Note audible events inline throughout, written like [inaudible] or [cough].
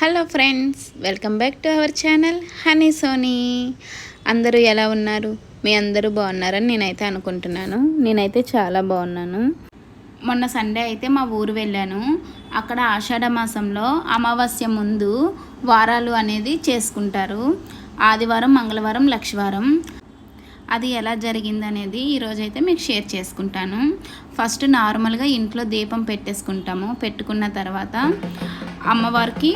Hello friends welcome back to our channel. Honey Sony అందరూ ఎలా ఉన్నారు? మీ అందరూ బాగున్నారని నేనైతే అనుకుంటున్నాను. నేనైతే చాలా బాగున్నాను. మొన్న సండే అయితే మా ఊరు వెళ్ళాను. అక్కడ ఆషాఢ మాసంలో అమావాస్య ముందు వారాలు అనేది చేసుకుంటారు. ఆదివారం మంగళవారం లక్షవారం. అది ఎలా జరిగింది అనేది ఈరోజైతే మీకు షేర్ చేసుకుంటాను. ఫస్ట్ నార్మల్గా ఇంట్లో దీపం పెట్టేసుకుంటాము. పెట్టుకున్న తర్వాత అమ్మవారికి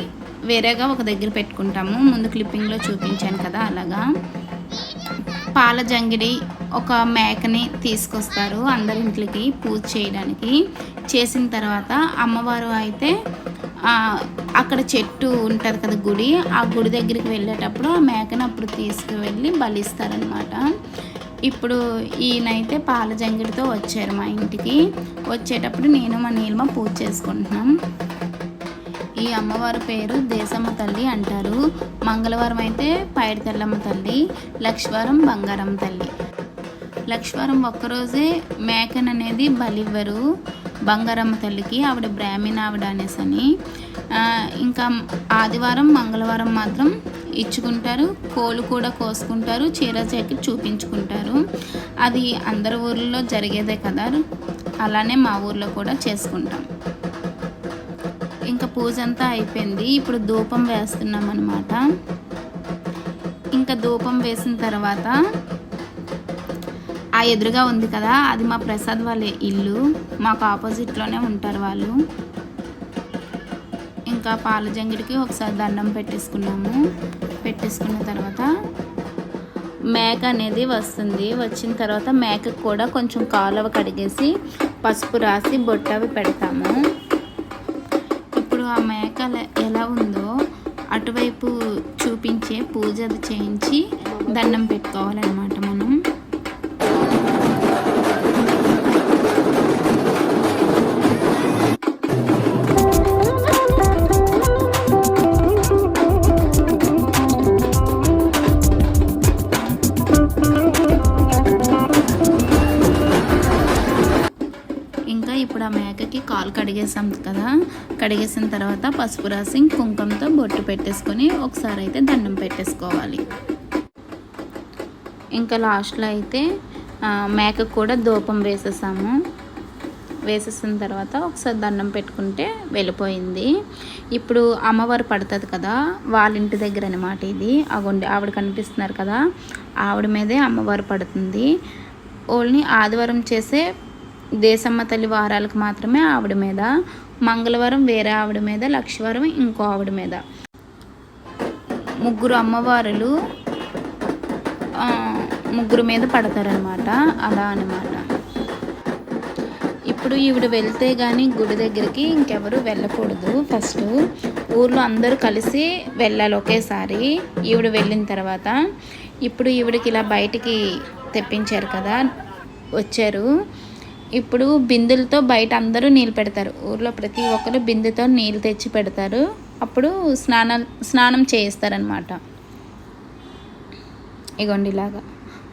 వేరేగా ఒక దగ్గర పెట్టుకుంటాము. ముందు క్లిప్పింగ్లో చూపించాను కదా అలాగా. పాల జంగిడి ఒక మేకని తీసుకొస్తారు అందరింట్లకి పూజ చేయడానికి. చేసిన తర్వాత అమ్మవారు అయితే అక్కడ చెట్టు ఉంటుంది కదా గుడి ఆ గుడి దగ్గరికి వెళ్ళేటప్పుడు ఆ మేకను అప్పుడు తీసుకువెళ్ళి బలిస్తారనమాట ఇప్పుడు ఈయనైతే పాల జంగిడితో వచ్చారు మా ఇంటికి. వచ్చేటప్పుడు నేను మా నీలమ పూజ చేసుకుంటున్నాం. ఈ అమ్మవారి పేరు దేశమ్మ తల్లి అంటారు. మంగళవారం అయితే పైడితెల్లమ్మ తల్లి లక్ష్వారం బంగారం తల్లి. లక్ష్వారం ఒక్కరోజే మేకన్ అనేది బలివ్వరు బంగారమ్మ తల్లికి ఆవిడ బ్రాహ్మణ ఆవిడ అనేసని ఇంకా ఆదివారం మంగళవారం మాత్రం ఇచ్చుకుంటారు. కోళ్ళు కూడా కోసుకుంటారు. చీర జాకెట్ చూపించుకుంటారు. అది అందరి ఊర్లో జరిగేదే కదా. అలానే మా ఊర్లో కూడా చేసుకుంటాం. పూజ అంతా అయిపోయింది. ఇప్పుడు ధూపం వేస్తున్నాం అనమాట ఇంకా ధూపం వేసిన తర్వాత ఆ ఎదురుగా ఉంది కదా అది మా ప్రసాద్ వాళ్ళ ఇల్లు. మాకు ఆపోజిట్లోనే ఉంటారు వాళ్ళు. ఇంకా పాల జంగిడికి ఒకసారి దండం పెట్టేసుకున్నాము. పెట్టేసుకున్న తర్వాత మేక అనేది వస్తుంది. వచ్చిన తర్వాత మేకకు కూడా కొంచెం కాలువ కడిగేసి పసుపు రాసి బొట్టవి పెడతాము. ఆ మేక ఎలా ఉందో అటువైపు చూపించే పూజ చేయించి దండం పెట్టుకోవాలన్నమాట ఇప్పుడు ఆ మేకకి కాలు కడిగేసాం కదా. కడిగేసిన తర్వాత పసుపు రాసి కుంకుమతో బొట్టు పెట్టేసుకొని ఒకసారి అయితే దండం పెట్టేసుకోవాలి. ఇంకా లాస్ట్లో అయితే మేకకు కూడా ధూపం వేసేసాము. వేసేసిన తర్వాత ఒకసారి దండం పెట్టుకుంటే వెళ్ళిపోయింది. ఇప్పుడు అమ్మవారు పడుతుంది కదా వాళ్ళ ఇంటి దగ్గర అనమాట ఇది. అగోండి ఆవిడ కనిపిస్తున్నారు కదా ఆవిడ మీదే అమ్మవారు పడుతుంది. ఓన్లీ ఆదివారం చేసే దేశమ్మ తల్లి వారాలకు మాత్రమే ఆవిడ మీద మంగళవారం వేరే ఆవిడ మీద లక్షవారం ఇంకో ఆవిడ మీద. ముగ్గురు అమ్మవారులు ముగ్గురు మీద పడతారనమాట అలా అనమాట ఇప్పుడు ఈవిడ వెళ్తే కానీ గుడి దగ్గరికి ఇంకెవరు వెళ్ళకూడదు. ఫస్ట్ ఊర్లో అందరూ కలిసి వెళ్ళాలి ఒకేసారి. ఈవిడ వెళ్ళిన తర్వాత ఇప్పుడు ఈవిడకి ఇలా బయటికి తెప్పించారు కదా వచ్చారు. ఇప్పుడు బిందులతో బయట అందరూ నీళ్ళు పెడతారు. ఊర్లో ప్రతి ఒక్కరు బిందెతో నీళ్ళు తెచ్చి పెడతారు. అప్పుడు స్నానం స్నానం చేయిస్తారనమాట ఇగోండి ఇలాగా.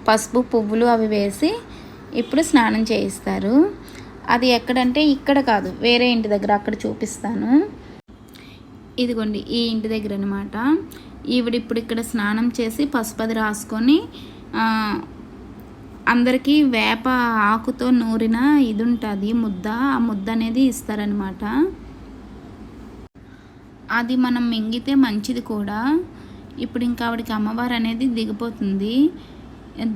పసుపు పువ్వులు అవి వేసి ఇప్పుడు స్నానం చేయిస్తారు. అది ఎక్కడంటే ఇక్కడ కాదు వేరే ఇంటి దగ్గర అక్కడ చూపిస్తాను. ఇదిగోండి ఈ ఇంటి దగ్గర అనమాట ఈవిడ ఇప్పుడు ఇక్కడ స్నానం చేసి పసుపది రాసుకొని అందరికీ వేప ఆకుతో నూరిన ఇది ఉంటుంది ముద్ద. ఆ ముద్ద అనేది ఇస్తారనమాట అది మనం మింగితే మంచిది కూడా. ఇప్పుడు ఇంకా ఆవిడకి అమ్మవారు అనేది దిగిపోతుంది.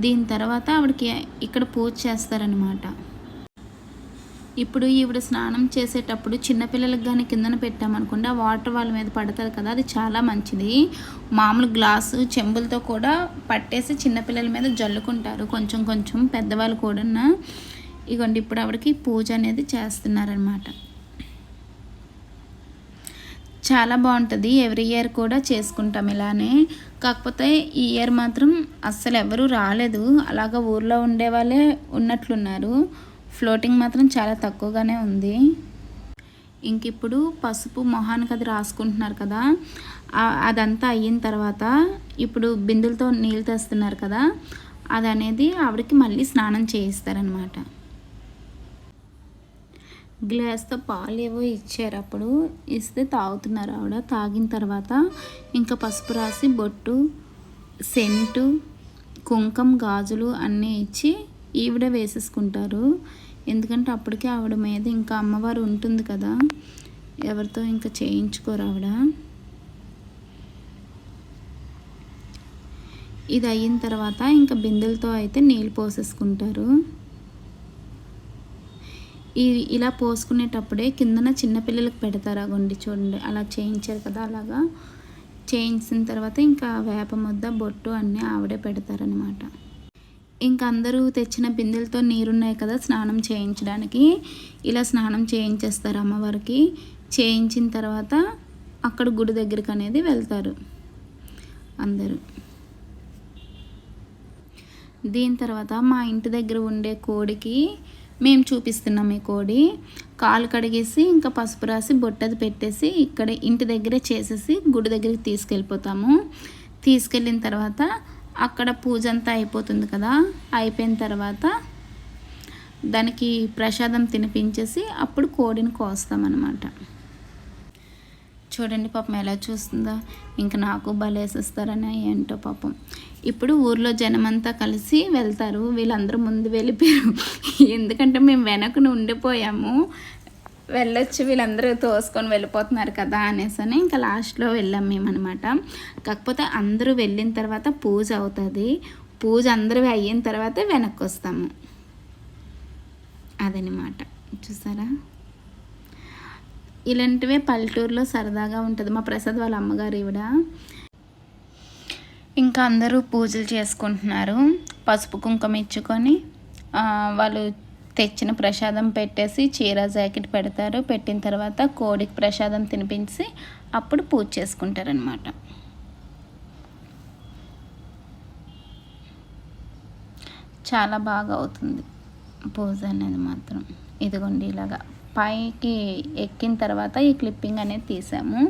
దీని తర్వాత ఆవిడకి ఇక్కడ పూజ చేస్తారనమాట ఇప్పుడు ఈవిడ స్నానం చేసేటప్పుడు చిన్నపిల్లలకు కానీ కిందన పెట్టామనుకోండి ఆ వాటర్ వాళ్ళ మీద పడుతుంది కదా అది చాలా మంచిది. మామూలు గ్లాసు చెంబులతో కూడా పట్టేసి చిన్నపిల్లల మీద జల్లుకుంటారు కొంచెం కొంచెం పెద్దవాళ్ళు కూడా ఇగోండి ఇప్పుడు ఆవిడకి పూజ అనేది చేస్తున్నారనమాట చాలా బాగుంటుంది ఎవ్రీ ఇయర్ కూడా చేసుకుంటాం ఇలానే. కాకపోతే ఈ ఇయర్ మాత్రం అస్సలు ఎవరూ రాలేదు అలాగా ఊర్లో ఉండే వాళ్ళే ఉన్నట్లున్నారు. ఫ్లోటింగ్ మాత్రం చాలా తక్కువగానే ఉంది. ఇంక ఇప్పుడు పసుపు మొహానికి అది రాసుకుంటున్నారు కదా అదంతా అయిన తర్వాత ఇప్పుడు బిందులతో నీళ్ళు తెస్తున్నారు కదా అది అనేది ఆవిడకి మళ్ళీ స్నానం చేయిస్తారనమాట గ్లాస్తో పాలు ఏవో ఇచ్చారు అప్పుడు ఇస్తే తాగుతున్నారు ఆవిడ. తాగిన తర్వాత ఇంకా పసుపు రాసి బొట్టు సెంటు కుంకం గాజులు అన్నీ ఇచ్చి ఈవిడ వేసేసుకుంటారు. ఎందుకంటే అప్పటికే ఆవిడ మీద ఇంకా అమ్మవారు ఉంటుంది కదా. ఎవరితో ఇంకా చేయించుకోరు ఆవిడ. ఇది అయిన తర్వాత ఇంకా బిందెలతో అయితే నీళ్ళు పోసేసుకుంటారు. ఈ ఇలా పోసుకునేటప్పుడే కిందన చిన్నపిల్లలకు పెడతారు అగోండి చూడండి. అలా చేయించారు కదా అలాగా. చేయించిన తర్వాత ఇంకా వేప ముద్ద బొట్టు అన్నీ ఆవిడే పెడతారనమాట ఇంకా అందరూ తెచ్చిన బిందెలతో నీరున్నాయి కదా స్నానం చేయించడానికి. ఇలా స్నానం చేయించేస్తారు అమ్మవారికి. చేయించిన తర్వాత అక్కడ గుడి దగ్గరికి అనేది వెళ్తారు అందరూ. దీని తర్వాత మా ఇంటి దగ్గర ఉండే కోడికి మేము చూపిస్తున్నాం ఈ కోడి. కాలు కడిగేసి ఇంకా పసుపు రాసి బొట్టది పెట్టేసి ఇక్కడ ఇంటి దగ్గరే చేసేసి గుడి దగ్గరికి తీసుకెళ్ళిపోతాము. తీసుకెళ్ళిన తర్వాత అక్కడ పూజ అంతా అయిపోతుంది కదా. అయిపోయిన తర్వాత దానికి ప్రసాదం తినిపించేసి అప్పుడు కోడిని కోస్తామన్నమాట. చూడండి పాపం ఎలా చూస్తుందో. ఇంకా నాకు బలేసేస్తారని ఏంటో పాపం. ఇప్పుడు ఊర్లో జనమంతా కలిసి వెళ్తారు. వీళ్ళందరూ ముందు వెళ్ళిపోయారు. [laughs] ఎందుకంటే మేము వెనకను ఉండిపోయాము. వెళ్ళొచ్చు వీళ్ళందరూ తోసుకొని వెళ్ళిపోతున్నారు కదా అనేసి అని ఇంకా లాస్ట్లో వెళ్ళాం మేము అనమాట కాకపోతే అందరూ వెళ్ళిన తర్వాత పూజ అవుతుంది. పూజ అందరూ అయిన తర్వాత వెనక్కి వస్తాము అదనమాట. చూసారా? ఇలాంటివే పల్లెటూరులో సరదాగా ఉంటుంది. మా ప్రసాద్ వాళ్ళ అమ్మగారు ఈవిడ. ఇంకా అందరూ పూజలు చేసుకుంటున్నారు. పసుపు కుంకుమ ఇచ్చుకొని వాళ్ళు తెచ్చిన ప్రసాదం పెట్టేసి చీర జాకెట్ పెడతారు. పెట్టిన తర్వాత కోడికి ప్రసాదం తినిపించి అప్పుడు పూజ చేసుకుంటారనమాట చాలా బాగా అవుతుంది పూజ అనేది మాత్రం. ఇదిగోండి ఇలాగా. పైకి ఎక్కిన తర్వాత ఈ క్లిప్పింగ్ అనేది తీసాము.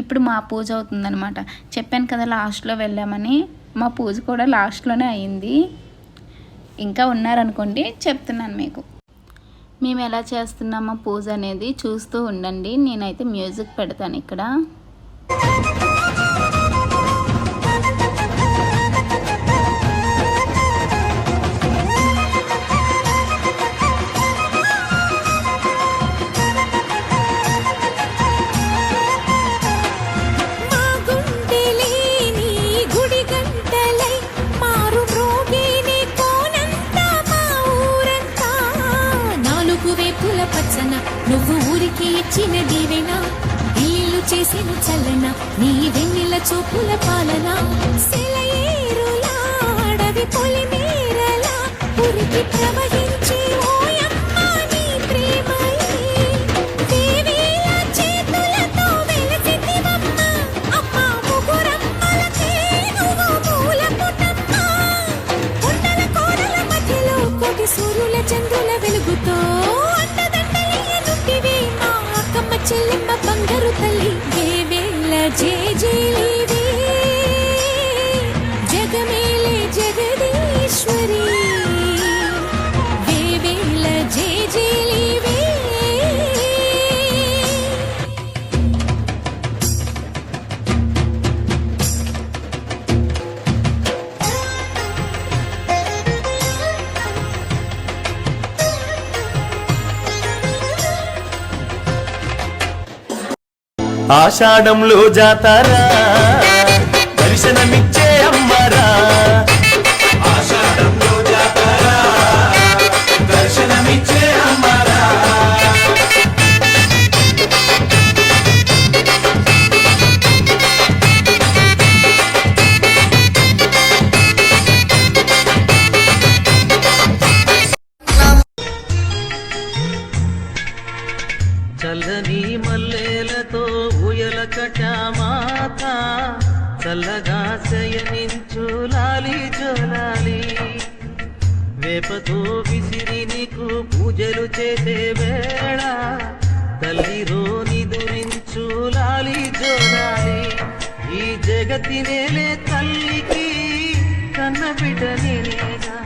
ఇప్పుడు మా పూజ అవుతుందనమాట చెప్పాను కదా లాస్ట్లో వెళ్ళామని. మా పూజ కూడా లాస్ట్లోనే అయింది. ఇంకా ఉన్నారనుకోండి చెప్తున్నాను మీకు. మేము ఎలా చేస్తున్నామో పూజ అనేది చూస్తూ ఉండండి. నేనైతే మ్యూజిక్ పెడతాను ఇక్కడ. వచ్చిన దీవెన ఇల్లు చేసిన చలన నీ వెన్నెల చూపుల పాలన. సెలయేరులా అడవి పొలిమేరలా ఉరికి ప్రవహించి ఆషాఢంలో జాతరా. జోలాలి వేపతో విసిరి నీకు పూజలు చేసే వేళ తల్లిరో నిదురించు లాలి జోలాలి ఈ జగతి నేలే తల్లికి కన్న బిడ్డ నేనేగా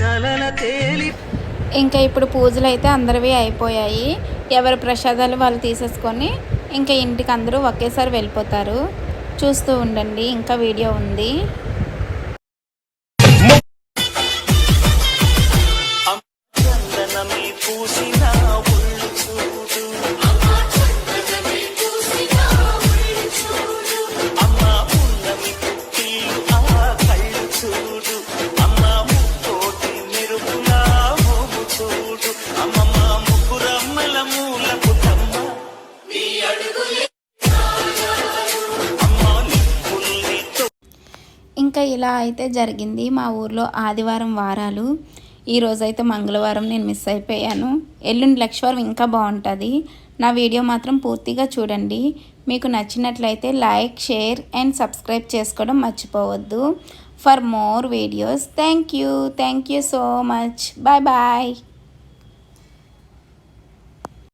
కలల తేలి ఇంకా ఇప్పుడు పూజలు అయితే అందరివి అయిపోయాయి. ఎవరి ప్రసాదాలు వాళ్ళు తీసేసుకొని ఇంకా ఇంటికి అందరూ ఒకేసారి వెళ్ళిపోతారు. చూస్తూ ఉండండి ఇంకా వీడియో ఉంది. ఇలా అయితే జరిగింది. మా ఊర్లో ఆదివారం వారాలు. ఈరోజైతే అయితే మంగళవారం నేను మిస్ అయిపోయాను. ఎల్లుండి లక్ష్వారం ఇంకా బాగుంటుంది. నా వీడియో మాత్రం పూర్తిగా చూడండి. మీకు నచ్చినట్లయితే లైక్ షేర్ అండ్ సబ్స్క్రైబ్ చేసుకోవడం మర్చిపోవద్దు. For more videos. Thank you thank you so much. Bye bye.